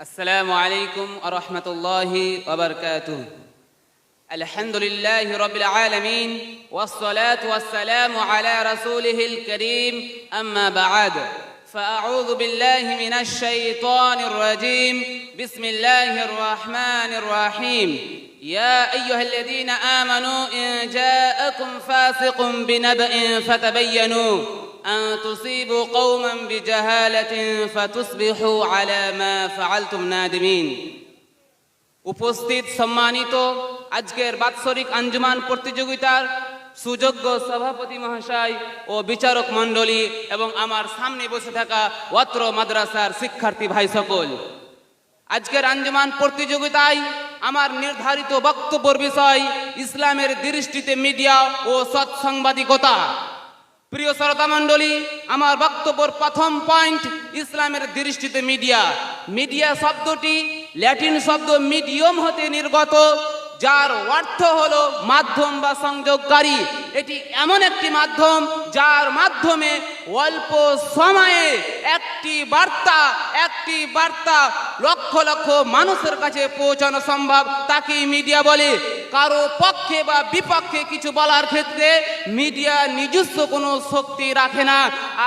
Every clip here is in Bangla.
السلام عليكم ورحمة الله وبركاته. الحمد لله رب العالمين والصلاة والسلام على رسوله الكريم أما بعد فأعوذ بالله من الشيطان الرجيم. بسم الله الرحمن الرحيم. يا أيها الذين آمنوا إن جاءكم فاسق بنبأ فتبينوا أن تصيبوا قوما بجهالة فتصبحوا على ما فعلتم نادمين উপস্থিত সম্মানিত আজকের বাৎসরিক আঞ্জুমান প্রতিযোগিতার সুযোগ্য সভাপতি মহাশয় ও বিচারক মণ্ডলী এবং আমার সামনে বসে থাকা অত্র মাদ্রাসার শিক্ষার্থী ভাই সকল আজকের আঞ্জুমান প্রতিযোগিতায় আমার নির্ধারিত বক্তব্যের বিষয় ইসলামের দৃষ্টিতে মিডিয়া ও সৎসাংবাদিকতা প্রিয় শ্রোতা মণ্ডলী, আমার বক্তব্যের প্রথম পয়েন্ট ইসলামের দৃষ্টিতে মিডিয়া। মিডিয়া শব্দটি ল্যাটিন শব্দ মিডিয়াম হতে নির্গত। যার অর্থ হলো মাধ্যম বা সংযোগকারী। এটি এমন একটি মাধ্যম যার মাধ্যমে অল্প সময়ে একটি বার্তা একটি বার্তা লক্ষ লক্ষ মানুষের কাছে পৌঁছানো সম্ভব। তাকেই মিডিয়া বলে। কারও পক্ষে বা বিপক্ষে কিছু বলার ক্ষেত্রে মিডিয়া নিজস্ব কোনো শক্তি রাখে না।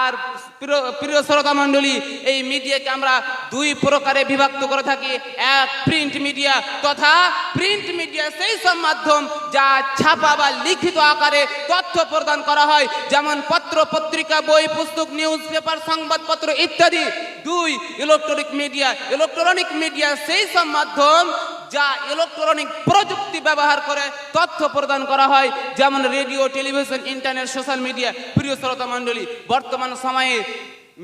আর প্রিয় শ্রোতা মণ্ডলী, এই মিডিয়াকে আমরা দুই প্রকারে বিভক্ত করে থাকি। এক প্রিন্ট মিডিয়া তথা প্রিন্ট মিডিয়া সেই সব মাধ্যম যা ছাপা বা লিখিত আকারে তথ্য প্রদান করা হয়। যেমন পত্র, পত্রিকা, বই, পুস্তক নিউজ পেপার সংবাদপত্র ইত্যাদি। দুই ইলেকট্রনিক মিডিয়া ইলেকট্রনিক মিডিয়া সেই সব মাধ্যম যা ইলেকট্রনিক প্রযুক্তি ব্যবহার করে তথ্য প্রদান করা হয়, যেমন radio television internet social media প্রিয় শ্রোতা মণ্ডলী, বর্তমান সময়ে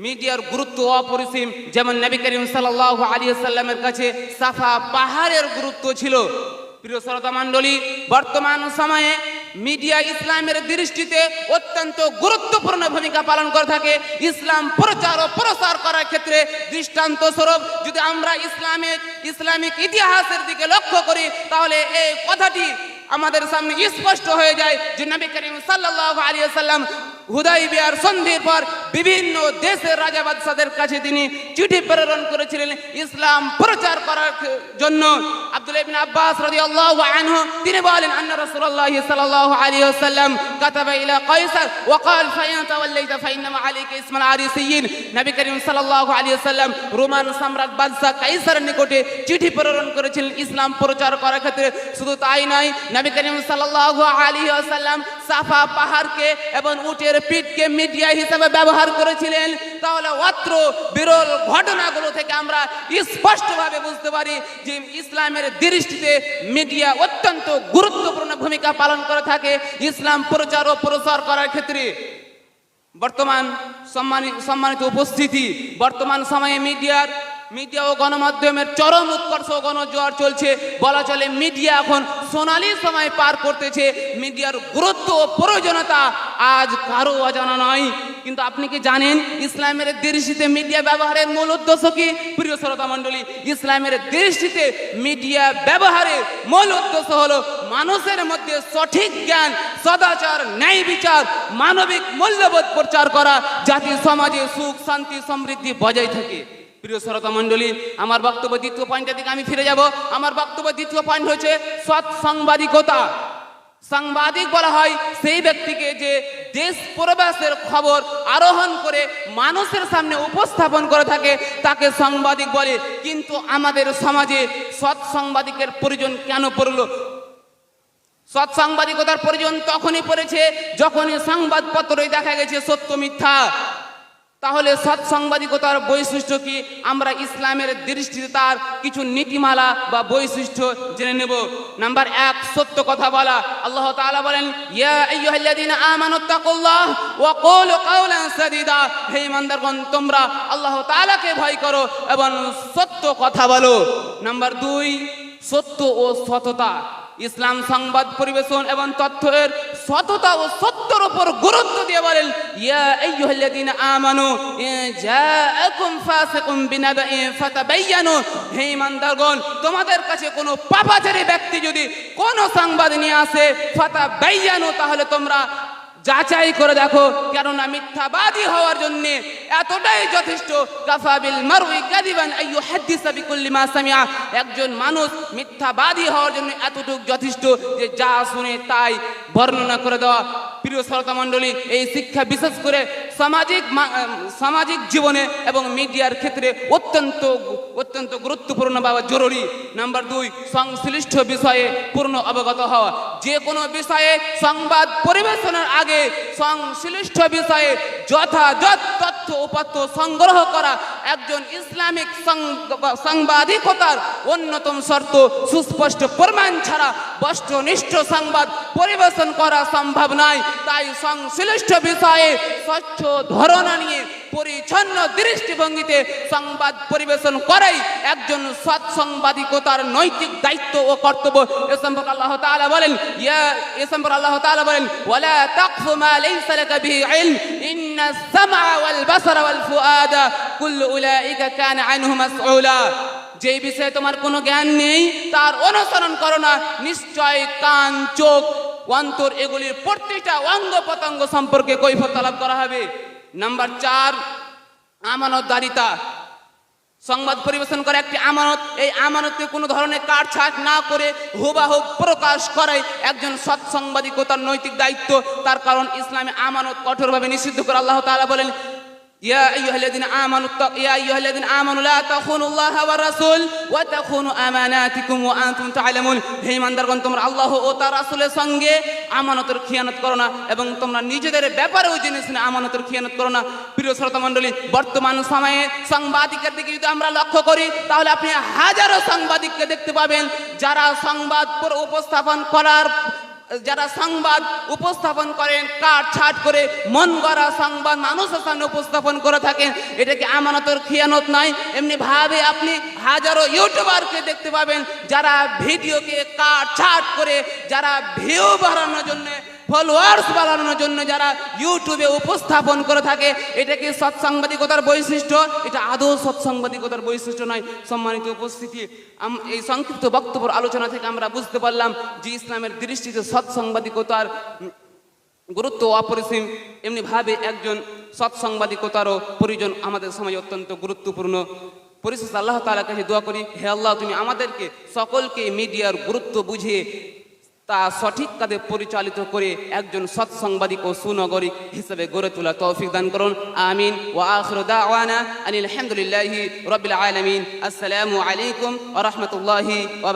মিডিয়ার গুরুত্ব অপরিসীম। যেমন নবী করিম সাল্লাহ আলী সাল্লামের কাছে সাফা পাহাড়ের গুরুত্ব ছিল। প্রিয় শ্রোতা মণ্ডলী, বর্তমান সময়ে মিডিয়া ইসলামের দৃষ্টিতে অত্যন্ত গুরুত্বপূর্ণ ভূমিকা পালন করে থাকে। ইসলাম প্রচার ও প্রসার করার ক্ষেত্রে দৃষ্টান্ত স্বরূপ। যদি আমরা ইসলামিক ইসলামিক ইতিহাসের দিকে লক্ষ্য করি, তাহলে এই কথাটি আমাদের সামনে স্পষ্ট হয়ে যায় যে নবী করিম সাল্লাহ আলিয়া সাল্লাম হুদাই বিহার সন্ধির পর বিভিন্ন দেশের রাজা বাদশাদের কাছে তিনি চিঠি প্রেরণ করেছিলেন ইসলাম প্রচার করার জন্য। আব্দুল ইবিন আব্বাস রাজি আল্লাহ আনহু, তিনি বলেন, আন্না রসুল্লাহ সাল্লাহ আলী আসাল্লাম কাতাবা ইলা কাইসার ওয়াকাল ফাইন তাওয়াল্লাইতা ফাইনামা আলীকে ইসমাল আরিসিয়িন নবী করিম সাল্লাল্লাহু আলাইহি ওয়াসাল্লাম রোমান সম্রাট বাদশা কাইসারের নিকটে চিঠি প্রেরণ করেছিলেন ইসলাম প্রচার করার ক্ষেত্রে। শুধু তাই নয়, নবী করিম সাল্লাল্লাহু আলাইহি ওয়াসাল্লাম সাফা পাহাড়কে এবং উটের পিঠকে মিডিয়া হিসেবে ব্যবহার করেছিলেন, তাহলে অত্র বিরল ঘটনাগুলো থেকে আমরা স্পষ্টভাবে বুঝতে পারি যে ইসলামের দৃষ্টিতে মিডিয়া অত্যন্ত গুরুত্বপূর্ণ ভূমিকা পালন করে থাকে। ইসলাম প্রচার ও প্রসার করার ক্ষেত্রে বর্তমান সম্মানিত সম্মানিত উপস্থিতি, বর্তমান সময়ে মিডিয়ার মিডিয়া ও গণমাধ্যমের চরম উৎকর্ষ গণজোয়ার চলছে। বলা চলে মিডিয়া এখন সোনালি সময় পার করতেছে। মিডিয়ার গুরুত্ব ও প্রয়োজনীয়তা আজ কারও অজানা নয়। কিন্তু আপনি কি জানেন ইসলামের দৃষ্টিতে মিডিয়া ব্যবহারের মূল উদ্দেশ্য কি? প্রিয় শ্রোতা মণ্ডলী, ইসলামের দৃষ্টিতে মিডিয়া ব্যবহারের মূল উদ্দেশ্য হলো মানুষের মধ্যে সঠিক জ্ঞান, সদাচার, ন্যায় বিচার, মানবিক মূল্যবোধ প্রচার করা। জাতি, সমাজে সুখ, শান্তি, সমৃদ্ধি বজায় থাকে। প্রিয় শ্রোতা মণ্ডলী, আমার বক্তব্য দ্বিতীয় পয়েন্টের দিকে আমি ফিরে যাব। আমার বক্তব্য দ্বিতীয় পয়েন্ট হচ্ছে সৎ সাংবাদিকতা সাংবাদিক বলা হয় সেই ব্যক্তিকে যে দেশ প্রবাসের খবর আরোহণ করে মানুষের সামনে উপস্থাপন করে থাকে, তাকে সাংবাদিক বলে। কিন্তু আমাদের সমাজে সৎ সাংবাদিকের প্রয়োজন কেন পড়ল? সৎ সাংবাদিকতার প্রয়োজন তখনই পড়েছে যখনই সংবাদপত্রই দেখা গেছে সত্য মিথ্যা। তাহলে সৎ সাংবাদিকতার বৈশিষ্ট্য কি? আমরা ইসলামের দৃষ্টিতে তার কিছু নীতিমালা বা বৈশিষ্ট্য জেনে নেব। নাম্বার এক, সত্য কথা বলা। আল্লাহ তাআলা বলেন, ইয়া আইয়ুহাল্লাযীনা আমানুত্তাকুল্লাহ ওয়া কুলু সাদীদা। হে ইমানদারগণ, তোমরা আল্লাহ তাআলাকে ভয় করো এবং সত্য কথা বলো। নাম্বার দুই, সত্য ও সততা। ইসলাম সংবাদ পরিবেশন এবং তথ্যের সততা ও সত্যর উপর গুরুত্ব দিয়ে বলেন ইয়া আইয়ুহাল্লাযীনা আমানু ইন জাআকুম ফাসিকুম বিনাবাইন ফাতাবায়ানু হে ইমানদারগণ, তোমাদের কাছে কোনো পাপাচারী ব্যক্তি যদি কোনো সংবাদ নিয়ে আসে ফাতাবায়ানু তাহলে তোমরা যাচাই করে দেখো, কেননা মিথ্যাবাদী হওয়ার জন্য এতটাই যথেষ্ট। কাফাবিল মারুই কাদিবান আইয়ু হাদিসা বিকুল্লি মা সামিআ। একজন মানুষ মিথ্যাবাদী হওয়ার জন্য এতটুকু যথেষ্ট যে যা শুনে তাই বর্ণনা করে দেওয়া। প্রিয় শ্রোতা মণ্ডলী, এই শিক্ষা বিশেষ করে সামাজিক সামাজিক জীবনে এবং মিডিয়ার ক্ষেত্রে অত্যন্ত অত্যন্ত গুরুত্বপূর্ণ বা জরুরি। নাম্বার দুই, সংশ্লিষ্ট বিষয়ে পূর্ণ অবগত হওয়া। যে কোনো বিষয়ে সংবাদ পরিবেশনের আগে সংশ্লিষ্ট বিষয়ে যথাযথ তথ্য উপাত্ত সংগ্রহ করা একজন ইসলামিক সংব- সাংবাদিকতার অন্যতম শর্ত, সুস্পষ্ট প্রমাণ ছাড়া বস্তুনিষ্ঠ সংবাদ পরিবেশন করা সম্ভব নয়। তাই সংশ্লিষ্ট বিষয়ে স্বচ্ছ ধারণা নিয়ে পরিচ্ছন্ন দৃষ্টিভঙ্গিতে সংবাদ পরিবেশন করাই একজন সৎ সাংবাদিকতার নৈতিক দায়িত্ব ও কর্তব্য। এ সম্পর্কে আল্লাহ তাআলা বলেন, ইয়া, এ সম্পর্কে আল্লাহ তাআলা বলেন, ওয়ালা তাকফু মা লাইসা লাকা বিহি ইলম ইন্না সামআ ওয়াল বাসারা ওয়াল ফুআদা, কুল্লু উলাইকা কানা আনহু মাসউলা। যে বিষয়ে তোমার কোনো জ্ঞান নেই, তার অনুসরণ করো না। নিশ্চয় কান, চোখ, অন্তর এগুলির প্রত্যেকটা অঙ্গ প্রত্যঙ্গ সম্পর্কে কৈফত তলব করা হবে। নাম্বার চার, আমানতদারিতা। সংবাদ পরিবেশন করে একটি আমানত। এই আমানতকে কোনো ধরনের কাটছাট না করে হুবাহুব প্রকাশ করাই একজন সৎ সাংবাদিকতার নৈতিক দায়িত্ব। তার কারণ ইসলামে আমানত কঠোরভাবে নিষিদ্ধ করে আল্লাহ তাআলা বলেন আইয়ুহাল্লাযীনা আমানু ইত্তাক ইয়া আইয়ুহাল্লাযীনা আমানু লা তাখুনুল্লাহা ওয়ার রাসূল ওয়া তাখুনু আমানাতিকুম ওয়া আনতুম তা'লামুন। হে ইমানদারগণ, তোমরা আল্লাহ ও তার রাসূলের সঙ্গে আমানতের খিয়ানত করো না এবং তোমরা নিজেদের ব্যাপারেও জেনে শুনে আমানতের খিয়ানত করো না। প্রিয় শ্রোতা মণ্ডলী, বর্তমান সময়ে সাংবাদিকের দিকে যদি আমরা লক্ষ্য করি, তাহলে আপনি হাজারো সাংবাদিককে দেখতে পাবেন যারা সংবাদ উপস্থাপন করার যারা সংবাদ উপস্থাপন করেন কাট ছাট করে মন গড়া সংবাদ মানুষের সামনে উপস্থাপন করে থাকেন, এটা কি আমানতের খিয়ানত নয়? এমনি ভাবে আপনি হাজারো ইউটিউবারকে দেখতে পাবেন, যারা ভিডিওকে কাট ছাট করে, যারা ভিউ বাড়ানোর জন্য ফলোয়ার্স বাড়ানোর জন্য যারা ইউটিউবে উপস্থাপন করে থাকে, এটা কি সৎসাংবাদিকতার বৈশিষ্ট্য? এটা আদৌ সৎসাংবাদিকতার বৈশিষ্ট্য নয়। সম্মানিত উপস্থিতি এই সংক্ষিপ্ত বক্তব্য আলোচনা থেকে আমরা বুঝতে পারলাম যে ইসলামের দৃষ্টিতে সৎসাংবাদিকতার গুরুত্ব অপরিসীম। এমনিভাবে একজন সৎসাংবাদিকতারও প্রয়োজন আমাদের সমাজে অত্যন্ত গুরুত্বপূর্ণ। পরিশেষ আল্লাহ তাআলার কাছে দোয়া করি, হে আল্লাহ, তুমি আমাদেরকে সকলকে মিডিয়ার গুরুত্ব বুঝিয়ে তা সঠিক কাজে পরিচালিত করে একজন সৎ সাংবাদিক ও সুনগরিক হিসেবে গড়ে তোলা তৌফিক দান করুন। আমিন। ওয়া আখিরু দাওয়ানা আনিল হামদুলিল্লাহি রাব্বিল আলামিন। আসসালামু আলাইকুম ওয়া রাহমাতুল্লাহি ওয়া